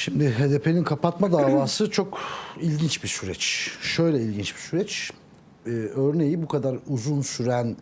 Şimdi HDP'nin kapatma davası çok ilginç bir süreç. Şöyle ilginç bir süreç. Ee, örneği bu kadar uzun süren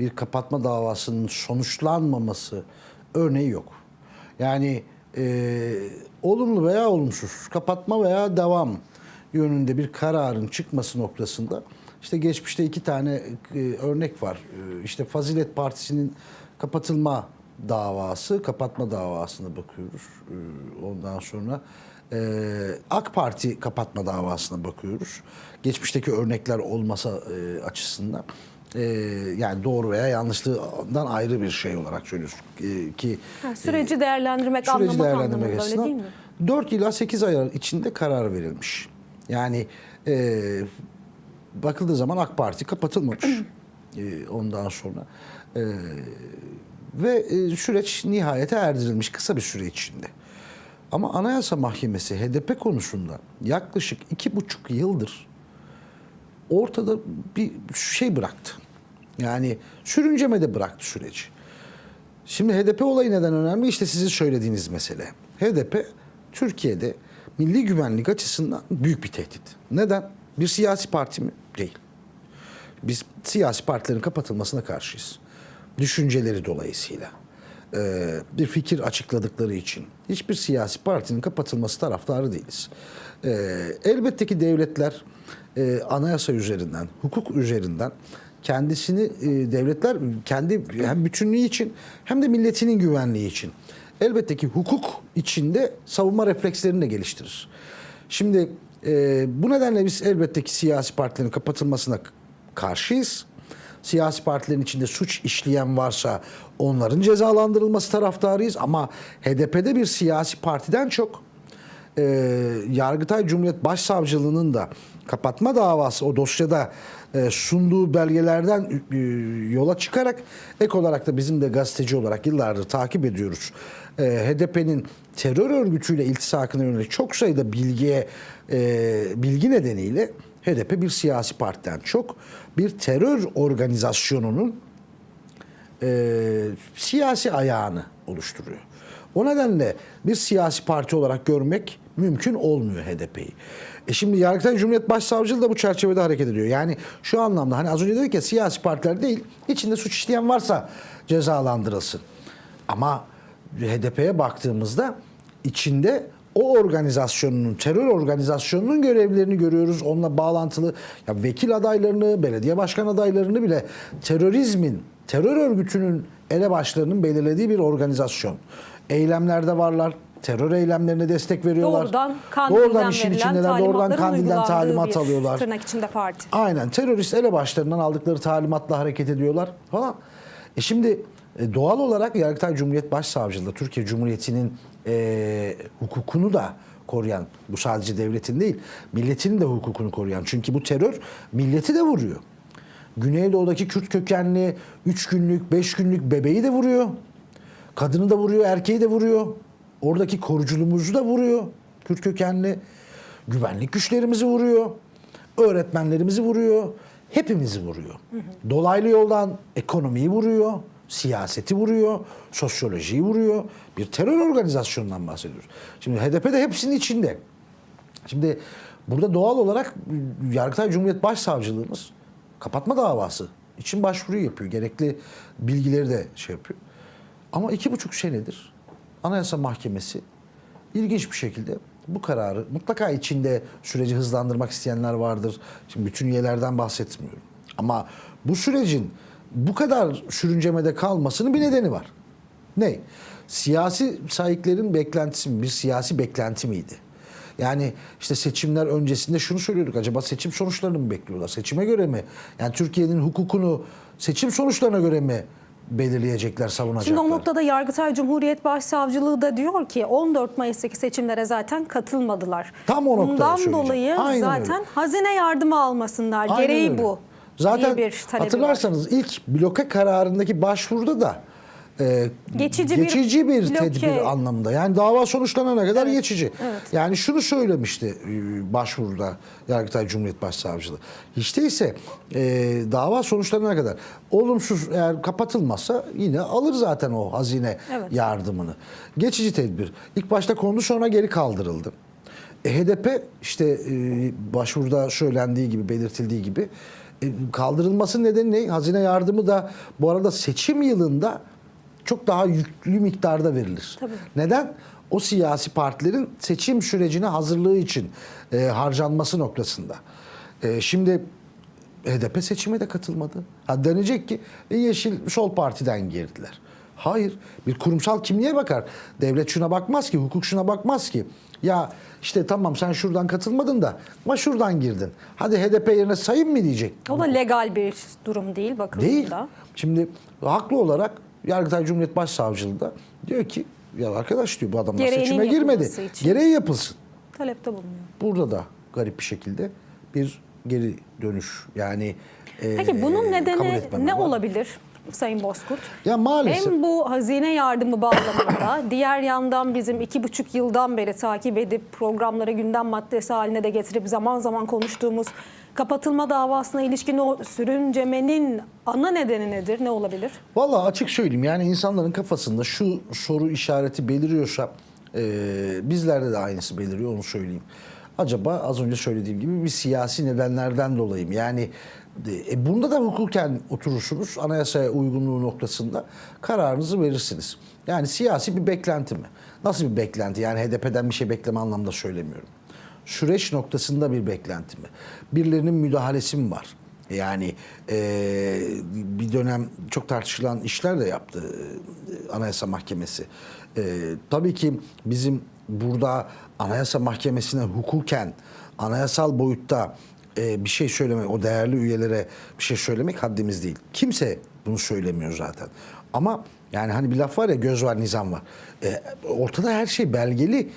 bir kapatma davasının sonuçlanmaması örneği yok. Yani e, olumlu veya olumsuz kapatma veya devam yönünde bir kararın çıkması noktasında işte geçmişte iki tane e, örnek var. E, işte Fazilet Partisi'nin kapatılma davası, kapatma davasına bakıyoruz. E, ondan sonra e, AK Parti kapatma davasına bakıyoruz. Geçmişteki örnekler olmasa e, açısından. E, yani doğru veya yanlışlığından ayrı bir şey olarak söylüyoruz. E, ki Ha, süreci değerlendirmek, süreci anlamak değerlendirmek anlamında öyle değil mi? 4 ila 8 ay içinde karar verilmiş. Yani e, bakıldığı zaman AK Parti kapatılmamış. E, ondan sonra e, ve e, süreç nihayete erdirilmiş kısa bir süre içinde. Ama Anayasa Mahkemesi HDP konusunda yaklaşık iki buçuk yıldır ortada bir şey bıraktı. Yani sürüncemede bıraktı süreci. Şimdi HDP olayı neden önemli? İşte sizin söylediğiniz mesele. HDP Türkiye'de milli güvenlik açısından büyük bir tehdit. Neden? Bir siyasi parti mi? Değil. Biz siyasi partilerin kapatılmasına karşıyız. Düşünceleri dolayısıyla. Ee, bir fikir açıkladıkları için. Hiçbir siyasi partinin kapatılması taraftarı değiliz. Ee, elbette ki devletler e, anayasa üzerinden, hukuk üzerinden kendisini e, devletler kendi hem bütünlüğü için hem de milletinin güvenliği için elbette ki hukuk içinde savunma reflekslerini de geliştirir. Şimdi e, bu nedenle biz elbette ki siyasi partilerin kapatılmasına karşıyız. Siyasi partilerin içinde suç işleyen varsa onların cezalandırılması taraftarıyız ama HDP'de bir siyasi partiden çok e, Yargıtay Cumhuriyet Başsavcılığı'nın da kapatma davası o dosyada e, sunduğu belgelerden e, yola çıkarak ek olarak da bizim de gazeteci olarak yıllardır takip ediyoruz. E, HDP'nin terör örgütüyle iltisakına yönelik çok sayıda bilgiye e, bilgi nedeniyle HDP bir siyasi partiden çok bir terör organizasyonunun e, siyasi ayağını oluşturuyor. O nedenle bir siyasi parti olarak görmek mümkün olmuyor HDP'yi. E şimdi Yargıtay Cumhuriyet Başsavcılığı da bu çerçevede hareket ediyor. Yani şu anlamda hani az önce dedik ya siyasi partiler değil, içinde suç işleyen varsa cezalandırılsın. Ama HDP'ye baktığımızda içinde o organizasyonun, terör organizasyonunun görevlerini görüyoruz. Onunla bağlantılı ya vekil adaylarını, belediye başkan adaylarını bile terörizmin, terör örgütünün elebaşlarının belirlediği bir organizasyon. Eylemlerde varlar. Terör eylemlerine destek veriyorlar. Doğrudan Kandil'den Doğrudan işin içindeler. Doğrudan Kandil'den talimat alıyorlar. Tırnak içinde parti. Aynen terörist elebaşlarından aldıkları talimatla hareket ediyorlar falan. E şimdi e, doğal olarak Yargıtay Cumhuriyet Başsavcılığı Türkiye Cumhuriyeti'nin e, hukukunu da koruyan bu sadece devletin değil milletinin de hukukunu koruyan. Çünkü bu terör milleti de vuruyor. Güneydoğu'daki Kürt kökenli 3 günlük 5 günlük bebeği de vuruyor. Kadını da vuruyor, erkeği de vuruyor. Oradaki koruculuğumuzu da vuruyor. Kürt kökenli. Güvenlik güçlerimizi vuruyor. Öğretmenlerimizi vuruyor. Hepimizi vuruyor. Dolaylı yoldan ekonomiyi vuruyor. Siyaseti vuruyor. Sosyolojiyi vuruyor. Bir terör organizasyonundan bahsediyoruz. Şimdi HDP de hepsinin içinde. Şimdi burada doğal olarak Yargıtay Cumhuriyet Başsavcılığımız kapatma davası için başvuruyu yapıyor. Gerekli bilgileri de şey yapıyor. Ama iki buçuk senedir Anayasa Mahkemesi ilginç bir şekilde bu kararı mutlaka içinde süreci hızlandırmak isteyenler vardır. Şimdi bütün üyelerden bahsetmiyorum. Ama bu sürecin bu kadar sürüncemede kalmasının bir nedeni var. Ne? Siyasi sahiplerin beklentisi? Bir siyasi beklenti miydi? Yani işte seçimler öncesinde şunu söylüyorduk. Acaba seçim sonuçlarını mı bekliyorlar? Seçime göre mi? Yani Türkiye'nin hukukunu seçim sonuçlarına göre mi belirleyecekler, savunacaklar? Şimdi o noktada Yargıtay Cumhuriyet Başsavcılığı da diyor ki 14 Mayıs'taki seçimlere zaten katılmadılar. Tam o noktayı Bundan dolayı Aynen zaten öyle. hazine yardımı almasınlar. Aynen Gereği öyle. bu. Zaten bir talebi var. hatırlarsanız ilk bloke kararındaki başvuruda da e, Geçici bir geçici bir, bloke- tedbir anlamında. Yani dava sonuçlanana kadar Evet, geçici. evet. Yani şunu söylemişti e, başvuruda Yargıtay Cumhuriyet Başsavcılığı. Hiç değilse e, dava sonuçlanana kadar olumsuz eğer kapatılmazsa yine alır zaten o hazine Evet. yardımını. Geçici tedbir. İlk başta kondu sonra geri kaldırıldı. E, HDP işte e, başvuruda söylendiği gibi belirtildiği gibi kaldırılması nedeni ne? Hazine yardımı da bu arada seçim yılında çok daha yüklü miktarda verilir. Tabii. Neden? O siyasi partilerin seçim sürecine hazırlığı için e, harcanması noktasında. E, şimdi HDP seçime de katılmadı. Ha denecek ki e, Yeşil Sol Parti'den girdiler. Hayır. Bir kurumsal kimliğe bakar. Devlet şuna bakmaz ki, hukuk şuna bakmaz ki. Ya işte tamam sen şuradan katılmadın da ama şuradan girdin. Hadi HDP yerine sayın mı diyecek? O da legal bir durum değil bakıldığında. Değil. Şimdi haklı olarak Yargıtay Cumhuriyet Başsavcılığı da diyor ki ya arkadaş diyor bu adamlar Gereğinin seçime girmedi. yapılması için. Gereği yapılsın. Talepte bulunuyor. Burada da garip bir şekilde bir geri dönüş yani e, Peki bunun kabul nedeni etmeme ne var. olabilir Sayın Bozkurt? Ya maalesef Hem bu hazine yardımı bağlamında diğer yandan bizim iki buçuk yıldan beri takip edip programları gündem maddesi haline de getirip zaman zaman konuştuğumuz kapatılma davasına ilişkin o sürüncemenin ana nedeni nedir? Ne olabilir? Vallahi açık söyleyeyim yani insanların kafasında şu soru işareti beliriyorsa e, bizlerde de aynısı beliriyor onu söyleyeyim. Acaba az önce söylediğim gibi bir siyasi nedenlerden dolayı mı? Yani e, bunda da hukuken oturursunuz anayasaya uygunluğu noktasında kararınızı verirsiniz. Yani siyasi bir beklenti mi? Nasıl bir beklenti? Yani HDP'den bir şey bekleme anlamda söylemiyorum. Süreç noktasında bir beklenti mi? Birilerinin müdahalesi mi var? Yani e, bir dönem çok tartışılan işler de yaptı e, Anayasa Mahkemesi. E, tabii ki bizim burada Anayasa Mahkemesi'ne hukuken anayasal boyutta e, bir şey söylemek, o değerli üyelere bir şey söylemek haddimiz değil. Kimse bunu söylemiyor zaten. Ama yani hani bir laf var ya göz var nizam var. E, ortada her şey belgeli.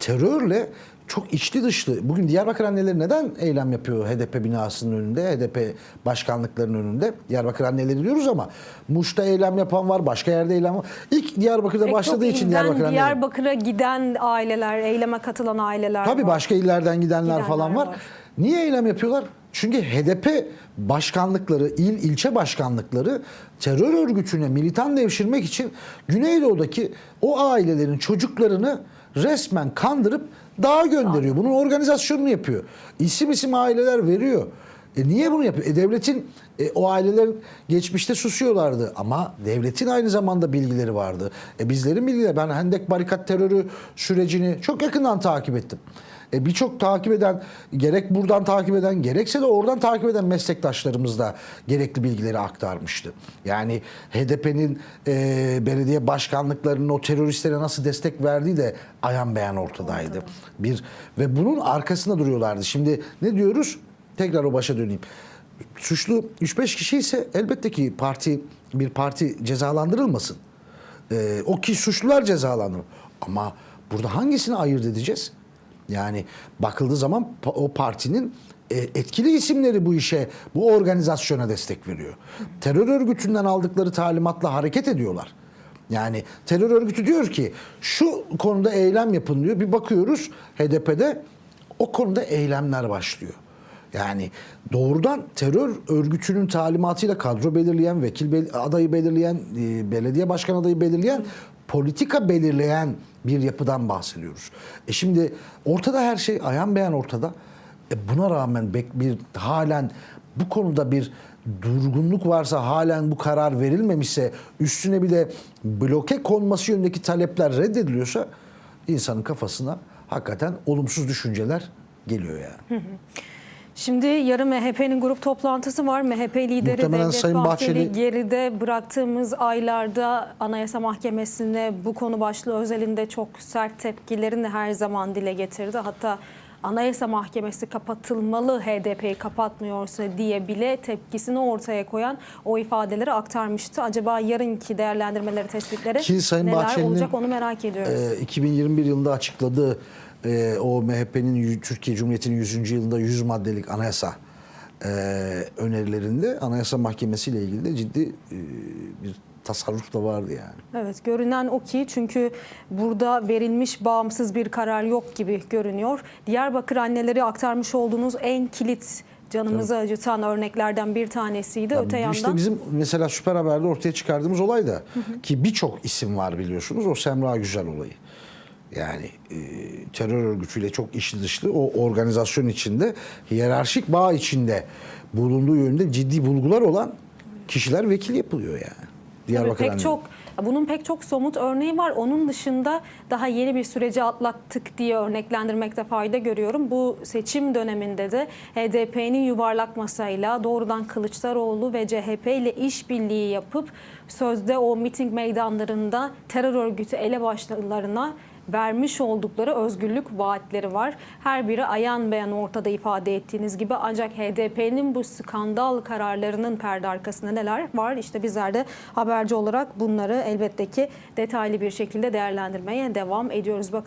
Terörle çok içli dışlı. Bugün Diyarbakır anneleri neden eylem yapıyor HDP binasının önünde, HDP başkanlıklarının önünde? Diyarbakır anneleri diyoruz ama Muş'ta eylem yapan var, başka yerde eylem var. İlk Diyarbakır'da Pek başladığı için Diyarbakır anneleri. Diyarbakır'a giden aileler, eyleme katılan aileler Tabii var. başka illerden gidenler, Gidenler falan var. var. Niye eylem yapıyorlar? Çünkü HDP başkanlıkları, il ilçe başkanlıkları terör örgütüne militan devşirmek için Güneydoğu'daki o ailelerin çocuklarını resmen kandırıp dağa gönderiyor. Bunun organizasyonunu yapıyor. İsim isim aileler veriyor. E niye bunu yapıyor? E devletin e, o ailelerin geçmişte susuyorlardı ama devletin aynı zamanda bilgileri vardı. E bizlerin bilgileri ben Hendek barikat terörü sürecini çok yakından takip ettim. E birçok takip eden gerek buradan takip eden gerekse de oradan takip eden meslektaşlarımız da gerekli bilgileri aktarmıştı. Yani HDP'nin e, belediye başkanlıklarının o teröristlere nasıl destek verdiği de ayan beyan ortadaydı. Bir ve bunun arkasında duruyorlardı. Şimdi ne diyoruz? Tekrar o başa döneyim. Suçlu 3-5 kişi ise elbette ki parti bir parti cezalandırılmasın. Ee, o ki suçlular cezalanır. Ama burada hangisini ayırt edeceğiz? Yani bakıldığı zaman o partinin e, etkili isimleri bu işe, bu organizasyona destek veriyor. Terör örgütünden aldıkları talimatla hareket ediyorlar. Yani terör örgütü diyor ki şu konuda eylem yapın diyor. Bir bakıyoruz HDP'de o konuda eylemler başlıyor. Yani doğrudan terör örgütünün talimatıyla kadro belirleyen, vekil adayı belirleyen, e, belediye başkan adayı belirleyen, politika belirleyen bir yapıdan bahsediyoruz. E şimdi ortada her şey ayan beyan ortada. E buna rağmen bir halen bu konuda bir durgunluk varsa halen bu karar verilmemişse üstüne bir de bloke konması yönündeki talepler reddediliyorsa insanın kafasına hakikaten olumsuz düşünceler geliyor yani. Şimdi yarın MHP'nin grup toplantısı var. MHP lideri Muhtemelen Devlet Sayın Bahçeli, Bahçeli- geride bıraktığımız aylarda Anayasa Mahkemesi'ne bu konu başlığı özelinde çok sert tepkilerini her zaman dile getirdi. Hatta Anayasa Mahkemesi kapatılmalı HDP'yi kapatmıyorsa diye bile tepkisini ortaya koyan o ifadeleri aktarmıştı. Acaba yarınki değerlendirmeleri, tespitleri Ki Sayın neler olacak onu merak ediyoruz. Ee, 2021 yılında açıkladığı e, o MHP'nin Türkiye Cumhuriyeti'nin 100. yılında 100 maddelik anayasa e, önerilerinde Anayasa Mahkemesi ile ilgili de ciddi e, bir tasarruf da vardı yani. Evet görünen o ki çünkü burada verilmiş bağımsız bir karar yok gibi görünüyor. Diyarbakır anneleri aktarmış olduğunuz en kilit canımızı acıtan örneklerden bir tanesiydi. Öte Ya yandan İşte bizim mesela Süper Haber'de ortaya çıkardığımız olay da ki birçok isim var biliyorsunuz o Semra Güzel olayı. Yani e, terör örgütüyle çok içli dışlı o organizasyon içinde hiyerarşik bağ içinde bulunduğu yönünde ciddi bulgular olan kişiler vekil yapılıyor yani. Tabii Diyarbakır pek Anneleri. çok bunun pek çok somut örneği var. Onun dışında daha yeni bir süreci atlattık diye örneklendirmekte fayda görüyorum. Bu seçim döneminde de HDP'nin yuvarlak masayla doğrudan Kılıçdaroğlu ve CHP ile işbirliği yapıp sözde o miting meydanlarında terör örgütü elebaşlarına vermiş oldukları özgürlük vaatleri var. Her biri ayan beyan ortada ifade ettiğiniz gibi ancak HDP'nin bu skandal kararlarının perde arkasında neler var? İşte bizler de haberci olarak bunları elbette ki detaylı bir şekilde değerlendirmeye devam ediyoruz. Bakalım